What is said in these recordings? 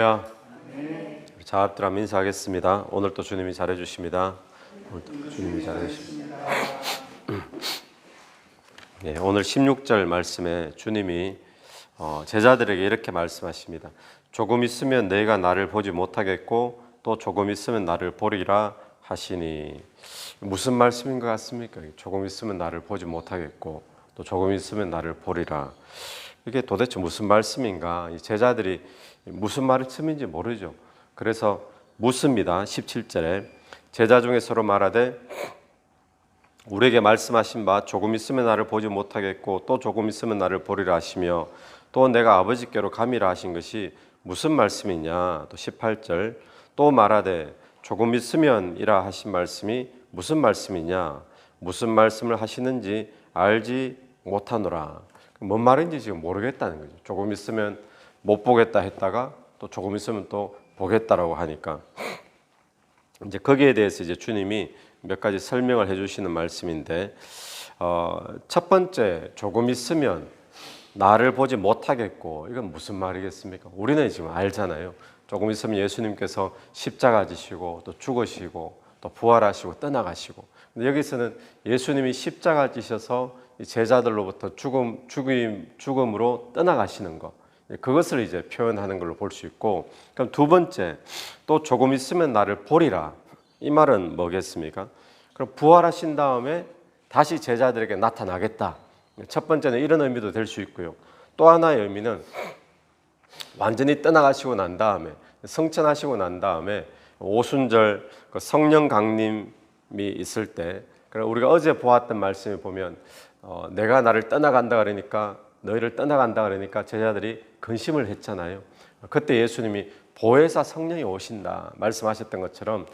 야, 우리 자합들 한번 인사하겠습니다. 오늘 또 주님이 잘해 주십니다. 오늘 또 주님이 잘해 주십니다. 네, 오늘 16절 말씀에 주님이 어, 제자들에게 이렇게 말씀하십니다. 조금 있으면 내가 나를 보지 못하겠고 또 조금 있으면 나를 보리라 하시니 무슨 말씀인 것 같습니까? 조금 있으면 나를 보지 못하겠고 또 조금 있으면 나를 보리라. 이게 도대체 무슨 말씀인가? 이 제자들이 무슨 말씀인지 모르죠. 그래서 묻습니다. 17절에 제자 중에 서로 말하되 우리에게 말씀하신 바 조금 있으면 나를 보지 못하겠고 또 조금 있으면 나를 보리라 하시며 또 내가 아버지께로 감이라 하신 것이 무슨 말씀이냐 또 18절 또 말하되 조금 있으면이라 하신 말씀이 무슨 말씀이냐 무슨 말씀을 하시는지 알지 못하노라 뭔 말인지 지금 모르겠다는 거죠 조금 있으면 못 보겠다 했다가 또 조금 있으면 또 보겠다라고 하니까 이제 거기에 대해서 이제 주님이 몇 가지 설명을 해주시는 말씀인데 어, 첫 번째 조금 있으면 나를 보지 못하겠고 이건 무슨 말이겠습니까? 우리는 지금 알잖아요. 조금 있으면 예수님께서 십자가 지시고 또 죽으시고 또 부활하시고 떠나가시고 여기서는 예수님이 십자가 지셔서 이 제자들로부터 죽음 죽임 죽음으로 떠나가시는 것 그것을 이제 표현하는 걸로 볼 수 있고 그럼 두 번째 또 조금 있으면 나를 보리라 이 말은 뭐겠습니까? 그럼 부활하신 다음에 다시 제자들에게 나타나겠다. 첫 번째는 이런 의미도 될 수 있고요. 또 하나의 의미는 완전히 떠나가시고 난 다음에 성천하시고 난 다음에 오순절 그 성령 강림이 있을 때 그럼 우리가 어제 보았던 말씀을 보면 어, 내가 나를 떠나간다 그러니까 너희를 떠나간다 그러니까 제자들이 근심을 했잖아요. 그때 예수님이 보혜사 성령이 오신다 말씀하셨던 것처럼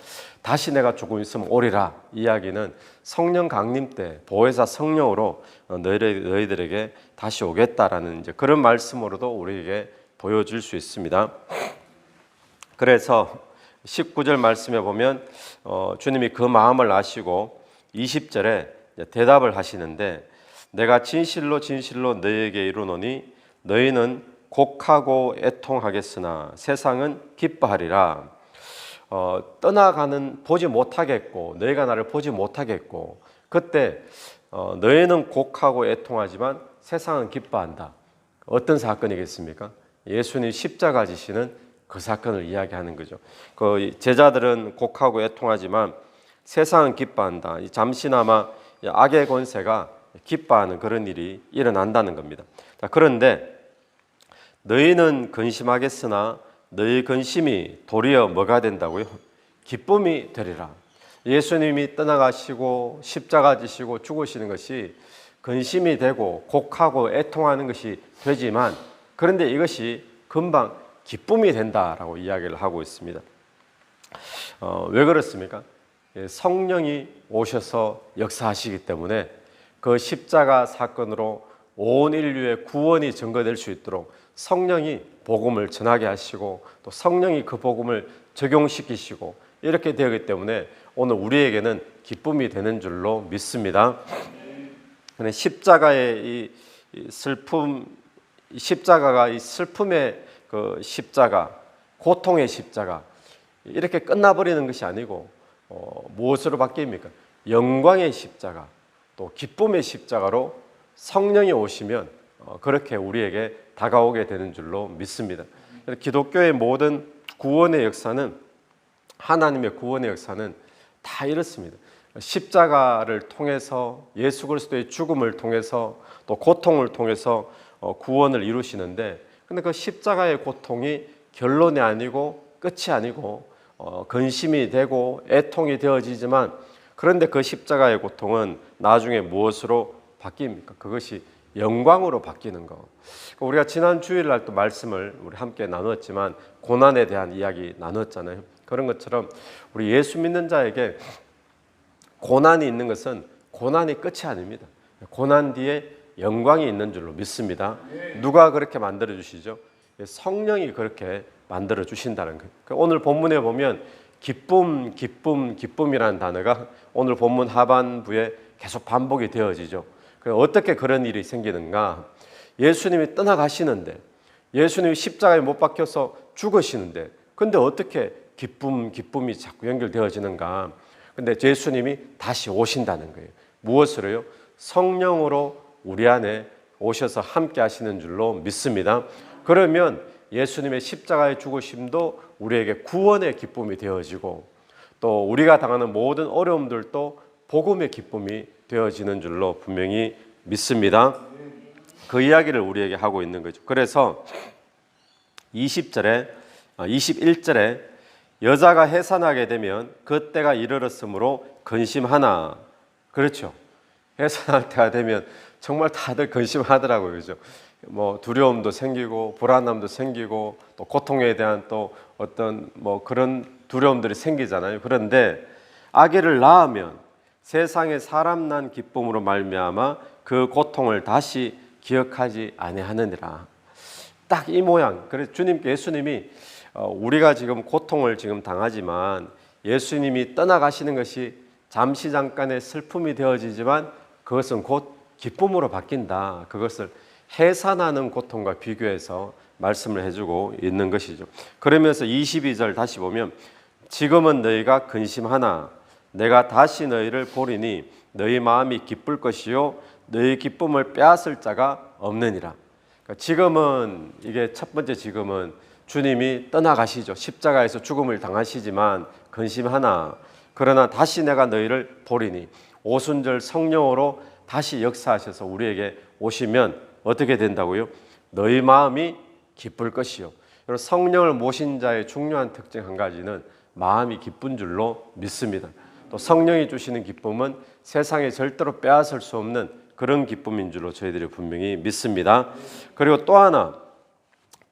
다시 내가 조금 있으면 오리라 이야기는 성령 강림 때 보혜사 성령으로 어, 너희들, 너희들 에게 다시 오겠다라는 이제 그런 말씀으로도 우리에게 보여줄 수 있습니다. 그래서 19절 말씀에 보면 어, 주님이 그 마음을 아시고 20절에 대답을 하시는데 내가 진실로 진실로 너희에게 이르노니 너희는 곡하고 애통하겠으나 세상은 기뻐하리라. 어, 떠나가는 보지 못하겠고 너희가 나를 보지 못하겠고 그때 어, 너희는 곡하고 애통하지만 세상은 기뻐한다. 어떤 사건이겠습니까? 예수님 십자가 지시는 그 사건을 이야기하는 거죠. 그 제자들은 곡하고 애통하지만 세상은 기뻐한다. 잠시나마 악의 권세가 기뻐하는 그런 일이 일어난다는 겁니다. 자, 그런데 너희는 근심하겠으나 너희 근심이 도리어 뭐가 된다고요? 기쁨이 되리라. 예수님이 떠나가시고 십자가 지시고 죽으시는 것이 근심이 되고 곡하고 애통하는 것이 되지만 그런데 이것이 금방 기쁨이 된다라고 이야기를 하고 있습니다. 어, 왜 그렇습니까? 예, 성령이 오셔서 역사하시기 때문에 그 십자가 사건으로 온 인류의 구원이 증거될 수 있도록 성령이 복음을 전하게 하시고 또 성령이 그 복음을 적용시키시고 이렇게 되기 때문에 오늘 우리에게는 기쁨이 되는 줄로 믿습니다. 십자가의 이 슬픔, 십자가가 이 슬픔의 그 십자가, 고통의 십자가 이렇게 끝나버리는 것이 아니고 어, 무엇으로 바뀝니까? 영광의 십자가, 또 기쁨의 십자가로 성령이 오시면 어, 그렇게 우리에게 다가오게 되는 줄로 믿습니다. 기독교의 모든 구원의 역사는 하나님의 구원의 역사는 다 이렇습니다. 십자가를 통해서 예수 그리스도의 죽음을 통해서 또 고통을 통해서 어, 구원을 이루시는데 근데 그 십자가의 고통이 결론이 아니고 끝이 아니고 어, 근심이 되고 애통이 되어지지만 그런데 그 십자가의 고통은 나중에 무엇으로 바뀝니까? 그것이 영광으로 바뀌는 거. 우리가 지난 주일날 또 말씀을 우리 함께 나눴지만 고난에 대한 이야기 나눴잖아요. 그런 것처럼 우리 예수 믿는 자에게 고난이 있는 것은 고난이 끝이 아닙니다. 고난 뒤에 영광이 있는 줄로 믿습니다. 누가 그렇게 만들어 주시죠? 성령이 그렇게 만들어 주신다는 거예요. 오늘 본문에 보면 기쁨, 기쁨, 기쁨이라는 단어가 오늘 본문 하반부에 계속 반복이 되어지죠. 어떻게 그런 일이 생기는가? 예수님이 떠나가시는데 예수님이 십자가에 못 박혀서 죽으시는데 근데 어떻게 기쁨 기쁨이 자꾸 연결되어지는가? 근데 예수님이 다시 오신다는 거예요. 무엇으로요? 성령으로 우리 안에 오셔서 함께 하시는 줄로 믿습니다. 그러면 예수님의 십자가의 죽으심도 우리에게 구원의 기쁨이 되어지고 또 우리가 당하는 모든 어려움들도 복음의 기쁨이 되어지는 줄로 분명히 믿습니다. 그 이야기를 우리에게 하고 있는 거죠. 그래서 20절에 21절에 여자가 해산하게 되면 그때가 이르렀으므로 근심하나 그렇죠. 해산할 때가 되면 정말 다들 근심하더라고요. 그죠? 뭐 두려움도 생기고 불안함도 생기고 또 고통에 대한 또 어떤 뭐 그런 두려움들이 생기잖아요. 그런데 아기를 낳으면 세상에 사람 난 기쁨으로 말미암아 그 고통을 다시 기억하지 아니하느니라. 딱 이 모양. 그래서 주님께 예수님이 어, 우리가 지금 고통을 지금 당하지만 예수님이 떠나가시는 것이 잠시 잠깐의 슬픔이 되어지지만 그것은 곧 기쁨으로 바뀐다. 그것을 해산하는 고통과 비교해서 말씀을 해주고 있는 것이죠. 그러면서 22절 다시 보면 지금은 너희가 근심하나 내가 다시 너희를 보리니 너희 마음이 기쁠 것이요 너희 기쁨을 빼앗을 자가 없느니라. 그러니까 지금은 이게 첫 번째 지금은 주님이 떠나가시죠. 십자가에서 죽음을 당하시지만 근심하나 그러나 다시 내가 너희를 보리니 오순절 성령으로 다시 역사하셔서 우리에게 오시면 어떻게 된다고요? 너희 마음이 기쁠 것이요. 여러분 성령을 모신 자의 중요한 특징 한 가지는 마음이 기쁜 줄로 믿습니다. 또 성령이 주시는 기쁨은 세상에 절대로 빼앗을 수 없는 그런 기쁨인 줄로 저희들이 분명히 믿습니다. 그리고 또 하나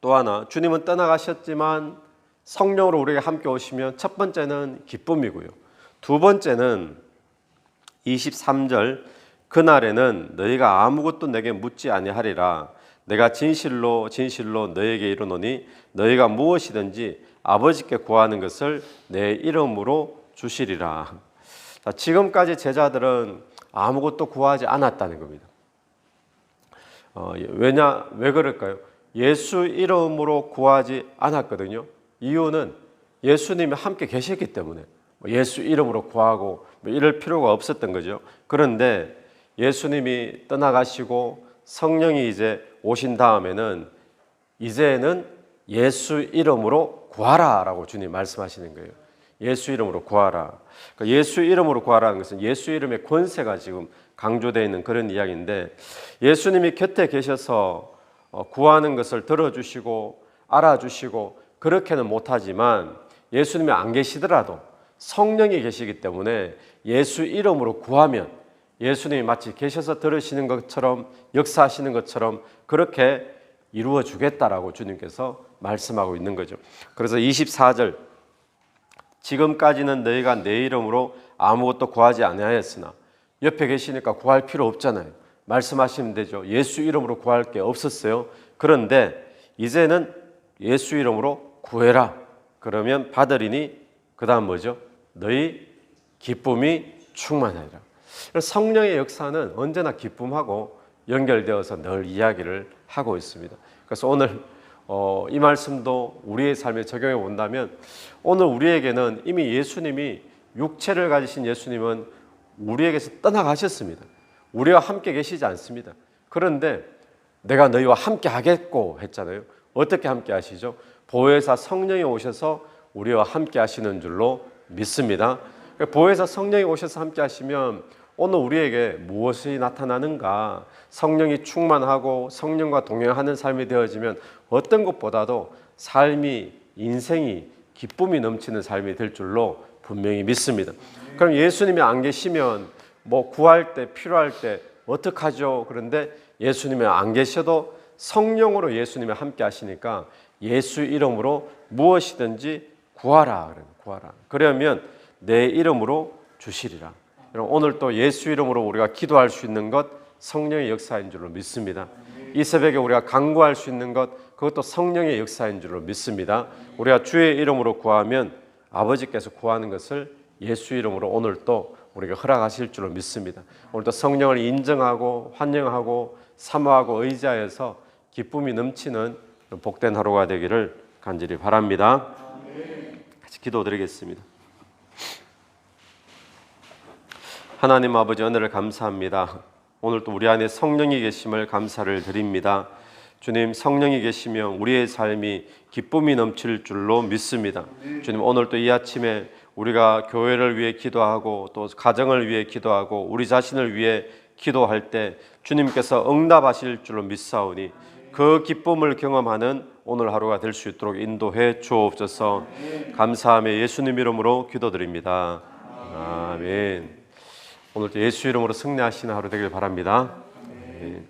또 하나 주님은 떠나가셨지만 성령으로 우리에게 함께 오시면 첫 번째는 기쁨이고요. 두 번째는 23절 그날에는 너희가 아무것도 내게 묻지 아니하리라 내가 진실로 진실로 너에게 이르노니 너희가 무엇이든지 아버지께 구하는 것을 내 이름으로 주시리라. 자, 지금까지 제자들은 아무것도 구하지 않았다는 겁니다. 어, 왜냐 왜 그럴까요? 예수 이름으로 구하지 않았거든요. 이유는 예수님이 함께 계셨기 때문에 뭐 예수 이름으로 구하고 뭐 이럴 필요가 없었던 거죠. 그런데 예수님이 떠나가시고 성령이 이제 오신 다음에는 이제는 예수 이름으로 구하라 라고 주님 말씀하시는 거예요. 예수 이름으로 구하라. 그러니까 예수 이름으로 구하라는 것은 예수 이름의 권세가 지금 강조되어 있는 그런 이야기인데 예수님이 곁에 계셔서 어, 구하는 것을 들어주시고 알아주시고 그렇게는 못하지만 예수님이 안 계시더라도 성령이 계시기 때문에 예수 이름으로 구하면 예수님이 마치 계셔서 들으시는 것처럼 역사하시는 것처럼 그렇게 이루어 주겠다라고 주님께서 말씀하고 있는 거죠. 그래서 24절 지금까지는 너희가 내 이름으로 아무것도 구하지 아니하였으나 옆에 계시니까 구할 필요 없잖아요. 말씀하시면 되죠. 예수 이름으로 구할 게 없었어요. 그런데 이제는 예수 이름으로 구해라. 그러면 받으리니 그다음 뭐죠? 너희 기쁨이 충만하리라. 성령의 역사는 언제나 기쁨하고 연결되어서 늘 이야기를 하고 있습니다. 그래서 오늘 어, 이 말씀도 우리의 삶에 적용해 본다면 오늘 우리에게는 이미 예수님이 육체를 가지신 예수님은 우리에게서 떠나가셨습니다. 우리와 함께 계시지 않습니다. 그런데 내가 너희와 함께 하겠고 했잖아요. 어떻게 함께 하시죠? 보혜사 성령이 오셔서 우리와 함께 하시는 줄로 믿습니다. 보혜사 성령이 오셔서 함께 하시면 오늘 우리에게 무엇이 나타나는가? 성령이 충만하고 성령과 동행하는 삶이 되어지면 어떤 것보다도 삶이 인생이 기쁨이 넘치는 삶이 될 줄로 분명히 믿습니다. 그럼 예수님이 안 계시면 뭐 구할 때 필요할 때 어떡하죠? 그런데 예수님이 안 계셔도 성령으로 예수님이 함께 하시니까 예수 이름으로 무엇이든지 구하라. 구하라. 그러면 내 이름으로 주시리라. 오늘 또 예수 이름으로 우리가 기도할 수 있는 것 성령의 역사인 줄로 믿습니다. 이 새벽에 우리가 간구할 수 있는 것 그것도 성령의 역사인 줄로 믿습니다. 우리가 주의 이름으로 구하면 아버지께서 구하는 것을 예수 이름으로 오늘 또 우리가 허락하실 줄로 믿습니다. 오늘도 성령을 인정하고 환영하고 사모하고 의지하여서 기쁨이 넘치는 복된 하루가 되기를 간절히 바랍니다. 같이 기도드리겠습니다. 하나님 아버지 은혜를 감사합니다. 오늘 또 우리 안에 성령이 계심을 감사를 드립니다. 주님 성령이 계시면 우리의 삶이 기쁨이 넘칠 줄로 믿습니다. 주님 오늘 또 이 아침에 우리가 교회를 위해 기도하고 또 가정을 위해 기도하고 우리 자신을 위해 기도할 때 주님께서 응답하실 줄로 믿사오니 그 기쁨을 경험하는 오늘 하루가 될 수 있도록 인도해 주옵소서. 감사함에 예수님 이름으로 기도드립니다. 아멘. 오늘도 예수 이름으로 승리하시는 하루 되길 바랍니다. 네.